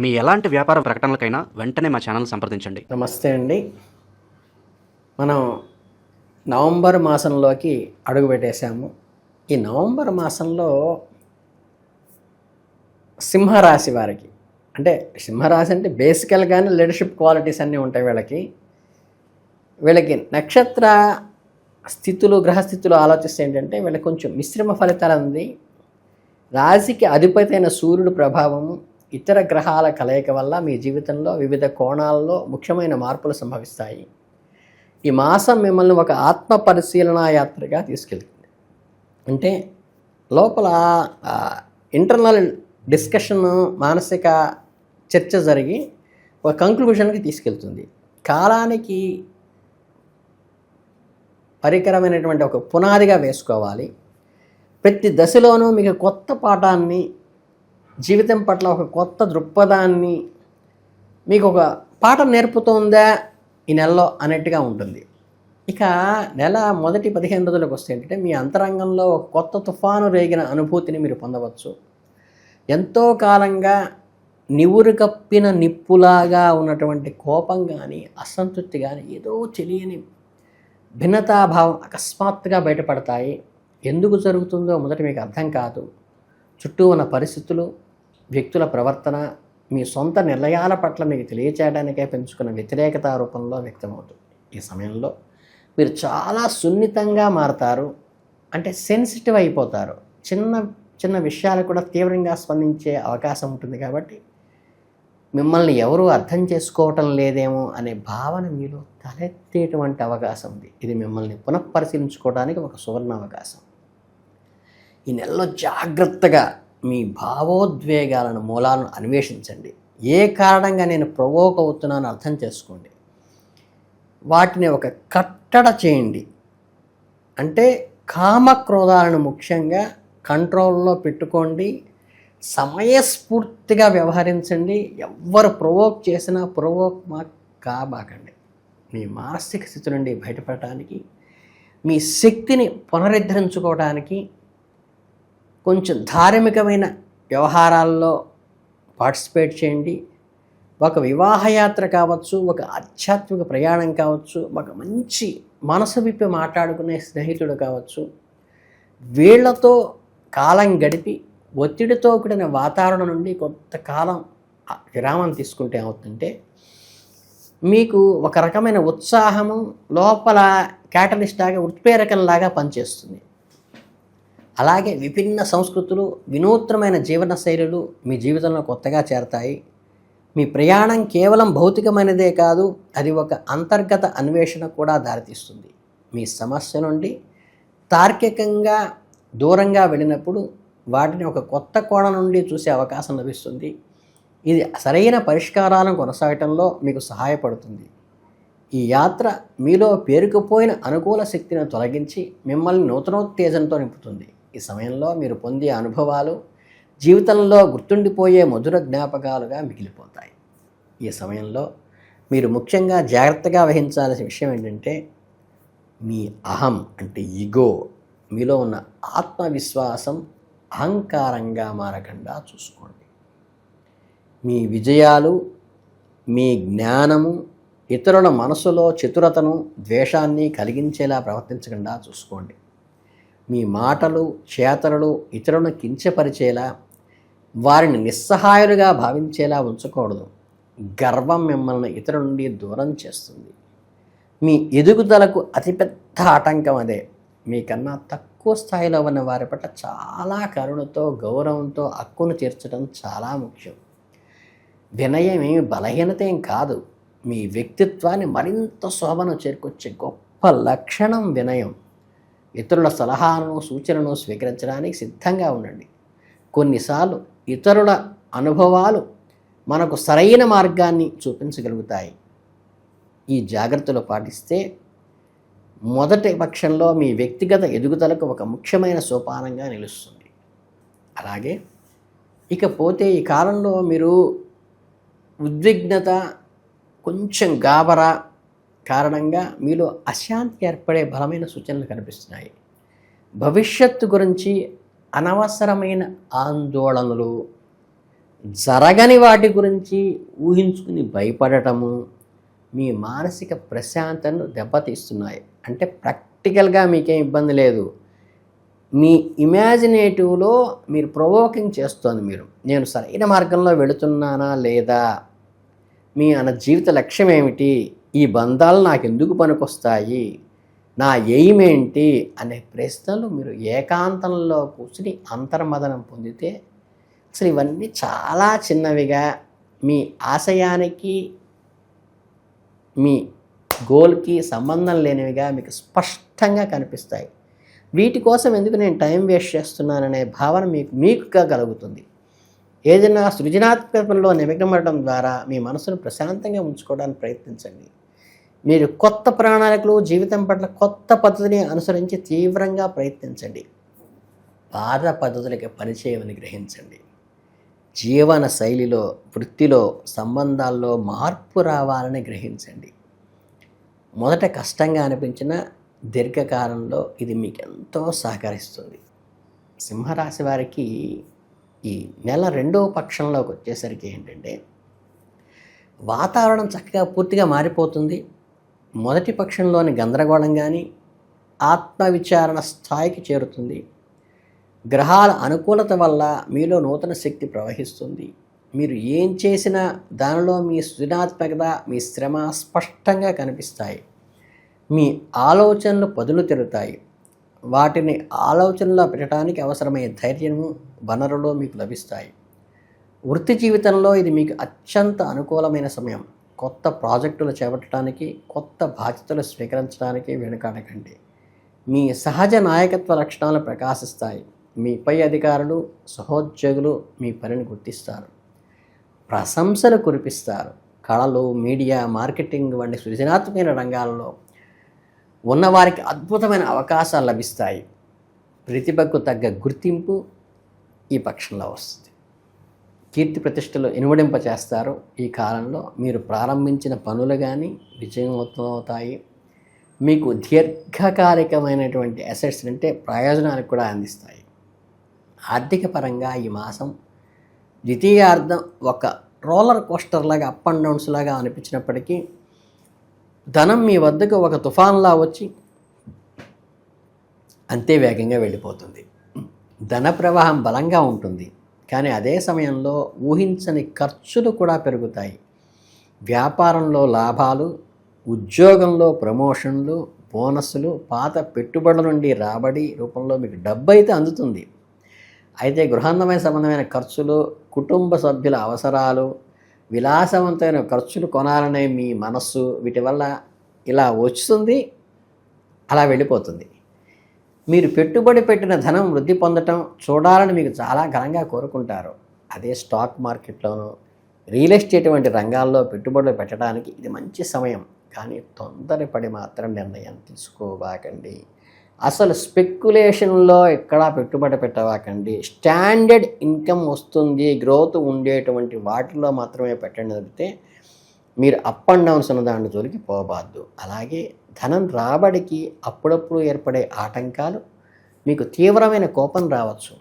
మీ ఎలాంటి వ్యాపార ప్రకటనలకైనా వెంటనే మా ఛానల్ సంప్రదించండి. నమస్తే అండి. మనం నవంబర్ మాసంలోకి అడుగు పెట్టేశాము. ఈ నవంబర్ మాసంలో సింహరాశి వారికి అంటే సింహరాశి అంటే బేసికల్గానే లీడర్షిప్ క్వాలిటీస్ అన్నీ ఉంటాయి వీళ్ళకి. వీళ్ళకి నక్షత్ర స్థితులు గ్రహస్థితులు ఆలోచిస్తే ఏంటంటే వీళ్ళకి కొంచెం మిశ్రమ ఫలితాలు ఉంది రాశికి అధిపతి అయిన సూర్యుడు ప్రభావము ఇతర గ్రహాల కలయిక వల్ల మీ జీవితంలో వివిధ కోణాల్లో ముఖ్యమైన మార్పులు సంభవిస్తాయి. ఈ మాసం మిమ్మల్ని ఒక ఆత్మ పరిశీలనా యాత్రగా తీసుకెళ్తుంది. అంటే లోపల ఇంటర్నల్ డిస్కషన్ మానసిక చర్చ జరిగి ఒక కంక్లూషన్కి తీసుకెళ్తుంది. కాలానికి పరికరమైనటువంటి ఒక పునాదిగా వేసుకోవాలి. ప్రతి దశలోనూ మీకు కొత్త పాఠాన్ని జీవితం పట్ల ఒక కొత్త దృక్పథాన్ని మీకు ఒక పాఠం నేర్పుతోందా? ఈ నెలలో అన్నట్టుగా ఉంటుంది. ఇక నెల మొదటి పదిహేను రోజులకు వస్తే ఏంటంటే మీ అంతరంగంలో ఒక కొత్త తుఫాను రేగిన అనుభూతిని మీరు పొందవచ్చు. ఎంతో కాలంగా నివురు కప్పిన నిప్పులాగా ఉన్నటువంటి కోపం కానీ అసంతృప్తి కానీ ఏదో తెలియని భిన్నతాభావం అకస్మాత్తుగా బయటపడతాయి. ఎందుకు జరుగుతుందో మొదట మీకు అర్థం కాదు. చుట్టూ ఉన్న పరిస్థితులు వ్యక్తుల ప్రవర్తన మీ సొంత నిర్ణయాల పట్ల మీకు తెలియచేయడానికే పెంచుకున్న వ్యతిరేకత రూపంలో వ్యక్తమవుతుంది. ఈ సమయంలో మీరు చాలా సున్నితంగా మారతారు అంటే సెన్సిటివ్ అయిపోతారు. చిన్న చిన్న విషయాలు కూడా తీవ్రంగా స్పందించే అవకాశం ఉంటుంది కాబట్టి మిమ్మల్ని ఎవరూ అర్థం చేసుకోవటం లేదేమో అనే భావన మీలో తలెత్తేటువంటి అవకాశం ఉంది. ఇది మిమ్మల్ని పునఃపరిశీలించుకోవడానికి ఒక సువర్ణ అవకాశం. ఈ నెలలో జాగ్రత్తగా మీ భావోద్వేగాలను మూలాలను అన్వేషించండి. ఏ కారణంగా నేను ప్రవోక్ అవుతున్నానో అర్థం చేసుకోండి. వాటిని ఒక కట్టడ చేయండి. అంటే కామక్రోధాలను ముఖ్యంగా కంట్రోల్లో పెట్టుకోండి. సమయస్ఫూర్తిగా వ్యవహరించండి. ఎవ్వరు ప్రవోక్ చేసినా ప్రవోక్ మా కాబాకండి. మీ మానసిక స్థితి నుండి బయటపడటానికి మీ శక్తిని పునరుద్ధరించుకోవడానికి కొంచెం ధార్మికమైన వ్యవహారాల్లో పార్టిసిపేట్ చేయండి. ఒక వివాహయాత్ర కావచ్చు ఒక ఆధ్యాత్మిక ప్రయాణం కావచ్చు ఒక మంచి మనసు విప్పి మాట్లాడుకునే స్నేహితుడు కావచ్చు. వీళ్ళతో కాలం గడిపి ఒత్తిడితో కూడిన వాతావరణం నుండి కొంతకాలం విరామం తీసుకుంటే అవుతుంటే మీకు ఒక రకమైన ఉత్సాహము లోపల క్యాటలిస్టాగా ఉత్ప్రేరకంలాగా పనిచేస్తుంది. అలాగే విభిన్న సంస్కృతులు వినూత్నమైన జీవన శైలులు మీ జీవితంలో కొత్తగా చేరతాయి. మీ ప్రయాణం కేవలం భౌతికమైనదే కాదు అది ఒక అంతర్గత అన్వేషణ కూడా దారితీస్తుంది. మీ సమస్య నుండి తార్కికంగా దూరంగా వెళ్ళినప్పుడు వాటిని ఒక కొత్త కోణం నుండి చూసే అవకాశం లభిస్తుంది. ఇది సరైన పరిష్కారాలను కొనసాగటంలో మీకు సహాయపడుతుంది. ఈ యాత్ర మీలో పేరుకుపోయిన అనుకూల శక్తిని తొలగించి మిమ్మల్ని నూతనోత్తేజంతో నింపుతుంది. ఈ సమయంలో మీరు పొందే అనుభవాలు జీవితంలో గుర్తుండిపోయే మధుర జ్ఞాపకాలుగా మిగిలిపోతాయి. ఈ సమయంలో మీరు ముఖ్యంగా జాగ్రత్తగా వహించాల్సిన విషయం ఏంటంటే మీ అహం అంటే ఈగో మీలో ఉన్న ఆత్మవిశ్వాసం అహంకారంగా మారకుండా చూసుకోండి. మీ విజయాలు మీ జ్ఞానము ఇతరుల మనసులో చతురతను ద్వేషాన్ని కలిగించేలా ప్రవర్తించకుండా చూసుకోండి. మీ మాటలు చేతలు ఇతరులను కించపరిచేలా వారిని నిస్సహాయులుగా భావించేలా ఉంచకూడదు. గర్వం మిమ్మల్ని ఇతరుల నుండి దూరం చేస్తుంది. మీ ఎదుగుదలకు అతిపెద్ద ఆటంకం అదే. మీకన్నా తక్కువ స్థాయిలో ఉన్న వారి పట్ల చాలా కరుణతో గౌరవంతో హక్కును తీర్చడం చాలా ముఖ్యం. వినయం ఏమి బలహీనత ఏం కాదు. మీ వ్యక్తిత్వాన్ని మరింత శోభను చేరుకొచ్చే గొప్ప లక్షణం వినయం. ఇతరుల సలహాలను సూచనలను స్వీకరించడానికి సిద్ధంగా ఉండండి. కొన్నిసార్లు ఇతరుల అనుభవాలు మనకు సరైన మార్గాన్ని చూపించగలుగుతాయి. ఈ జాగ్రత్తలు పాటిస్తే మొదటి పక్షంలో మీ వ్యక్తిగత ఎదుగుదలకు ఒక ముఖ్యమైన సోపానంగా నిలుస్తుంది. అలాగే ఇకపోతే ఈ కాలంలో మీరు ఉద్విగ్నత కొంచెం గాబరా కారణంగా మీలో అశాంతి ఏర్పడే బలమైన సూచనలు కనిపిస్తున్నాయి. భవిష్యత్తు గురించి అనవసరమైన ఆందోళనలు జరగని వాటి గురించి ఊహించుకుని భయపడటము మీ మానసిక ప్రశాంతను దెబ్బతీస్తున్నాయి. అంటే ప్రాక్టికల్గా మీకేం ఇబ్బంది లేదు. మీ ఇమాజినేటివ్లో మీరు ప్రొవోకింగ్ చేస్తోంది మీరు. నేను సరైన మార్గంలో వెళుతున్నానా లేదా? మీ అన్న జీవిత లక్ష్యం ఏమిటి ఈ బంధాలు నాకు ఎందుకు పనికొస్తాయి? నా ఎయిమ్ ఏంటి? అనే ప్రశ్నలు మీరు ఏకాంతంలో కూర్చుని అంతర్మదనం పొందితే అసలు ఇవన్నీ చాలా చిన్నవిగా మీ ఆశయానికి మీ గోల్కి సంబంధం లేనివిగా మీకు స్పష్టంగా కనిపిస్తాయి. వీటి కోసం ఎందుకు నేను టైం వేస్ట్ చేస్తున్నాననే భావన మీకు మీకుగా కలుగుతుంది. ఏదైనా సృజనాత్మకతలో నిమగ్నమడడం ద్వారా మీ మనసును ప్రశాంతంగా ఉంచుకోవడానికి ప్రయత్నించండి. మీరు కొత్త ప్రణాళికలు జీవితం పట్ల కొత్త పద్ధతిని అనుసరించి తీవ్రంగా ప్రయత్నించండి. పాత పద్ధతులకి పరిచయమని గ్రహించండి. జీవన శైలిలో వృత్తిలో సంబంధాల్లో మార్పు రావాలని గ్రహించండి. మొదట కష్టంగా అనిపించిన దీర్ఘకాలంలో ఇది మీకు ఎంతో సహకరిస్తుంది. సింహరాశి వారికి ఈ నెల రెండవ పక్షంలోకి వచ్చేసరికి ఏంటంటే వాతావరణం చక్కగా పూర్తిగా మారిపోతుంది. మొదటి పక్షంలోని గందరగోళం కానీ ఆత్మవిచారణ స్థాయికి చేరుతుంది. గ్రహాల అనుకూలత వల్ల మీలో నూతన శక్తి ప్రవహిస్తుంది. మీరు ఏం చేసినా దానిలో మీ సృజనాత్మకత మీ శ్రమ స్పష్టంగా కనిపిస్తాయి. మీ ఆలోచనలు పదులు తిరుగుతాయి వాటిని ఆలోచనలో పెట్టడానికి అవసరమయ్యే ధైర్యము వనరులు మీకు లభిస్తాయి. వృత్తి జీవితంలో ఇది మీకు అత్యంత అనుకూలమైన సమయం. కొత్త ప్రాజెక్టులు చేపట్టడానికి కొత్త బాధ్యతలు స్వీకరించడానికి వెనుకాడకండి మీ సహజ నాయకత్వ లక్షణాలు ప్రకాశిస్తాయి. మీ పై అధికారులు సహోద్యోగులు మీ పనిని గుర్తిస్తారు. ప్రశంసలు కురిపిస్తారు. కళలు మీడియా మార్కెటింగ్ వంటి సృజనాత్మకమైన రంగాలలో ఉన్నవారికి అద్భుతమైన అవకాశాలు లభిస్తాయి. ప్రతిభకు తగ్గ గుర్తింపు ఈ పక్షంలో వస్తుంది. కీర్తి ప్రతిష్టలు ఇనుమడింప చేస్తారు ఈ కాలంలో మీరు ప్రారంభించిన పనులు కానీ విజయవంతమవుతాయి మీకు దీర్ఘకాలికమైనటువంటి అసెట్స్ అంటే ప్రయోజనాలు కూడా అందిస్తాయి. ఆర్థిక పరంగా ఈ మాసం ద్వితీయార్థం ఒక రోలర్ కోస్టర్ లాగా అప్ అండ్ డౌన్స్ లాగా అనిపించినప్పటికీ ధనం మీ వద్దకు ఒక తుఫాన్లా వచ్చి అంతే వేగంగా వెళ్ళిపోతుంది. ధన ప్రవాహం బలంగా ఉంటుంది. కానీ అదే సమయంలో ఊహించని ఖర్చులు కూడా పెరుగుతాయి. వ్యాపారంలో లాభాలు ఉద్యోగంలో ప్రమోషన్లు బోనస్లు పాత పెట్టుబడుల నుండి రాబడి రూపంలో మీకు డబ్బు అయితే అందుతుంది. అయితే గృహాంతమైన సంబంధమైన ఖర్చులు కుటుంబ సభ్యుల అవసరాలు విలాసవంతమైన ఖర్చులు కొనాలనే మీ మనస్సు వీటి వల్ల ఇలా వస్తుంది అలా వెళ్ళిపోతుంది. మీరు పెట్టుబడి పెట్టిన ధనం వృద్ధి పొందటం చూడాలని మీకు చాలా ఘనంగా కోరుకుంటారు. అదే స్టాక్ మార్కెట్లోనూ రియల్ ఎస్టేట్ వంటి రంగాల్లో పెట్టుబడులు పెట్టడానికి ఇది మంచి సమయం. కానీ తొందరపడి మాత్రం నిర్ణయం తీసుకోబాకండి అసలు స్పెక్యులేషన్లో ఎక్కడా పెట్టుబడి పెట్టవాకండి. స్టాండర్డ్ ఇన్కమ్ వస్తుంది గ్రోత్ ఉండేటువంటి వాటిలో మాత్రమే పెట్టండి తప్పితే మీరు అప్ అండ్ డౌన్స్ ఉన్న దాని జోలికి పోబాద్దు అలాగే ధనం రాబడికి అప్పుడప్పుడు ఏర్పడే ఆటంకాలు మీకు తీవ్రమైన కోపం రావచ్చు.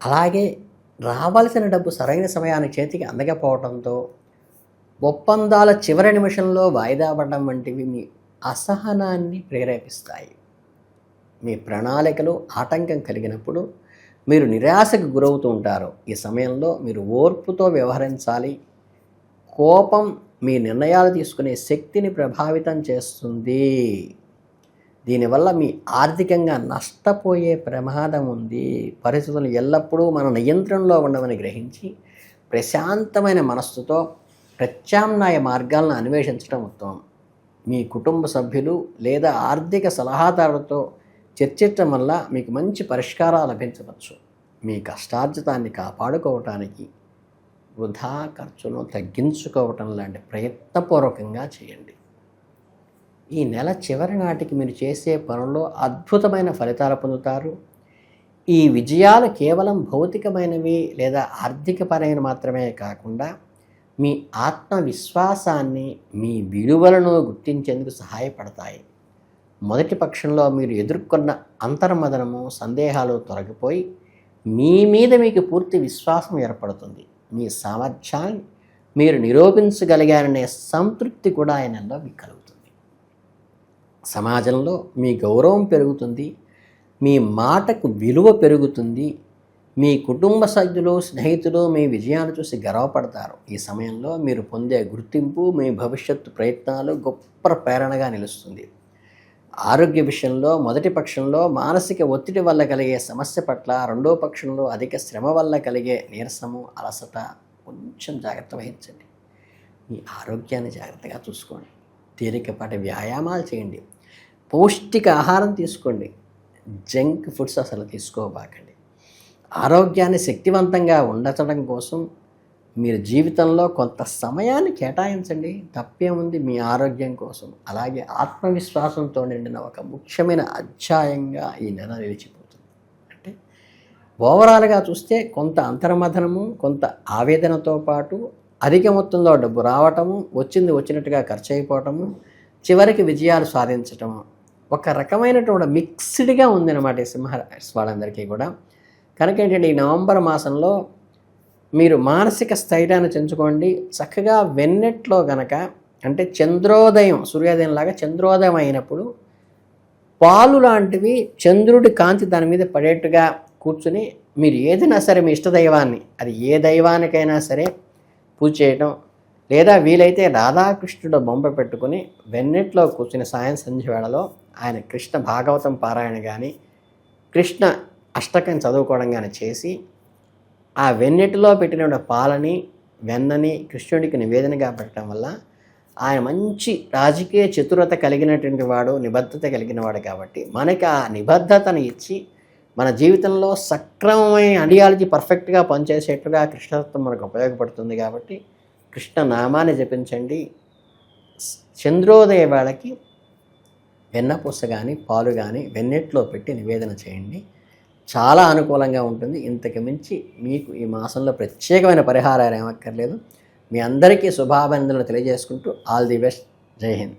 అలాగే రావాల్సిన డబ్బు సరైన సమయాన్ని చేతికి అందకపోవడంతో ఒప్పందాల చివరి నిమిషంలో వాయిదా పడడం వంటివి మీ అసహనాన్ని ప్రేరేపిస్తాయి. మీ ప్రణాళికలు ఆటంకం కలిగినప్పుడు మీరు నిరాశకు గురవుతూ ఉంటారు. ఈ సమయంలో మీరు ఓర్పుతో వ్యవహరించాలి. కోపం మీ నిర్ణయాలు తీసుకునే శక్తిని ప్రభావితం చేస్తుంది. దీనివల్ల మీ ఆర్థికంగా నష్టపోయే ప్రమాదం ఉంది. పరిస్థితులు ఎల్లప్పుడూ మన నియంత్రణలో ఉండవని గ్రహించి ప్రశాంతమైన మనస్సుతో ప్రత్యామ్నాయ మార్గాలను అన్వేషించడం ఉత్తమం. మీ కుటుంబ సభ్యులు లేదా ఆర్థిక సలహాదారులతో చర్చించడం వల్ల మీకు మంచి పరిష్కారాలు లభించవచ్చు. మీ కష్టార్జితాన్ని కాపాడుకోవటానికి వృధా ఖర్చును తగ్గించుకోవటం లాంటి ప్రయత్నపూర్వకంగా చేయండి. ఈ నెల చివరి నాటికి మీరు చేసే పనుల్లో అద్భుతమైన ఫలితాలు పొందుతారు. ఈ విజయాలు కేవలం భౌతికమైనవి లేదా ఆర్థికపరమైన మాత్రమే కాకుండా మీ ఆత్మవిశ్వాసాన్ని మీ విలువలను గుర్తించేందుకు సహాయపడతాయి. మొదటి పక్షంలో మీరు ఎదుర్కొన్న అంతర్మదనము సందేహాలు తొలగిపోయి మీ మీద మీకు పూర్తి విశ్వాసం ఏర్పడుతుంది. మీ సామర్థ్యాన్ని మీరు నిరూపించగలిగారనే సంతృప్తి కూడా ఆయనలో మీకు కలుగుతుంది. సమాజంలో మీ గౌరవం పెరుగుతుంది మీ మాటకు విలువ పెరుగుతుంది మీ కుటుంబ సభ్యులు స్నేహితులు మీ విజయాలు చూసి గర్వపడతారు. ఈ సమయంలో మీరు పొందే గుర్తింపు మీ భవిష్యత్తు ప్రయత్నాలు గొప్ప ప్రేరణగా నిలుస్తుంది. ఆరోగ్య విషయంలో మొదటి పక్షంలో మానసిక ఒత్తిడి వల్ల కలిగే సమస్య పట్ల రెండో పక్షంలో అధిక శ్రమ వల్ల కలిగే నీరసము అలసట కొంచెం జాగ్రత్త వహించండి. మీ ఆరోగ్యాన్ని జాగ్రత్తగా చూసుకోండి. తేలికపాటి వ్యాయామాలు చేయండి. పౌష్టిక ఆహారం తీసుకోండి. జంక్ ఫుడ్స్ అసలు తీసుకోబాకండి. ఆరోగ్యాన్ని శక్తివంతంగా ఉండటం కోసం మీరు జీవితంలో కొంత సమయాన్ని కేటాయించండి. తప్పేముంది మీ ఆరోగ్యం కోసం. అలాగే ఆత్మవిశ్వాసంతో నిండిన ఒక ముఖ్యమైన అధ్యాయంగా ఈ నెల నిలిచిపోతుంది. అంటే ఓవరాల్గా చూస్తే కొంత అంతర్మథనము కొంత ఆవేదనతో పాటు అధిక మొత్తంలో డబ్బు రావటము వచ్చింది వచ్చినట్టుగా ఖర్చు అయిపోవటము చివరికి విజయాలు సాధించటము ఒక రకమైనటువంటి మిక్స్డ్గా ఉందన్నమాట ఈ సింహ వాళ్ళందరికీ కూడా. కనుక ఏంటంటే ఈ నవంబర్ మాసంలో మీరు మానసిక స్థైర్యాన్ని పెంచుకోండి చక్కగా వెన్నెట్లో గనక అంటే చంద్రోదయం సూర్యోదయం లాగా చంద్రోదయం అయినప్పుడు పాలు లాంటివి చంద్రుడి కాంతి దాని మీద పడేట్టుగా కూర్చుని మీరు ఏదైనా సరే మీ ఇష్టదైవాన్ని అది ఏ దైవానికైనా సరే పూజ చేయటం లేదా వీలైతే రాధాకృష్ణుడు బొమ్మ పెట్టుకుని వెన్నెట్లో కూర్చుని సాయం సంధ్య వేళలో ఆయన కృష్ణ భాగవతం పారాయణ కానీ కృష్ణ అష్టకం చదువుకోవడం కానీ చేసి ఆ వెన్నెటిలో పెట్టిన పాలని వెన్నని కృష్ణుడికి నివేదనగా పెట్టడం వల్ల ఆయన మంచి రాజకీయ చతురత కలిగినటువంటి వాడు నిబద్ధత కలిగిన వాడు కాబట్టి మనకి ఆ నిబద్ధతను ఇచ్చి మన జీవితంలో సక్రమమైన ఐడియాలజీ పర్ఫెక్ట్గా పనిచేసేట్టుగా కృష్ణతత్వం మనకు ఉపయోగపడుతుంది కాబట్టి కృష్ణ నామాన్ని జపించండి. చంద్రోదయ వేళకి వెన్నపూస కానీ పాలు కానీ వెన్నెట్లో పెట్టి నివేదన చేయండి. చాలా అనుకూలంగా ఉంటుంది. ఇంతకు మించి మీకు ఈ మాసంలో ప్రత్యేకమైన పరిహారాలు ఏమక్కర్లేదు మీ అందరికీ శుభాభినందనలు తెలియజేసుకుంటూ ఆల్ ది బెస్ట్. జై హింద్.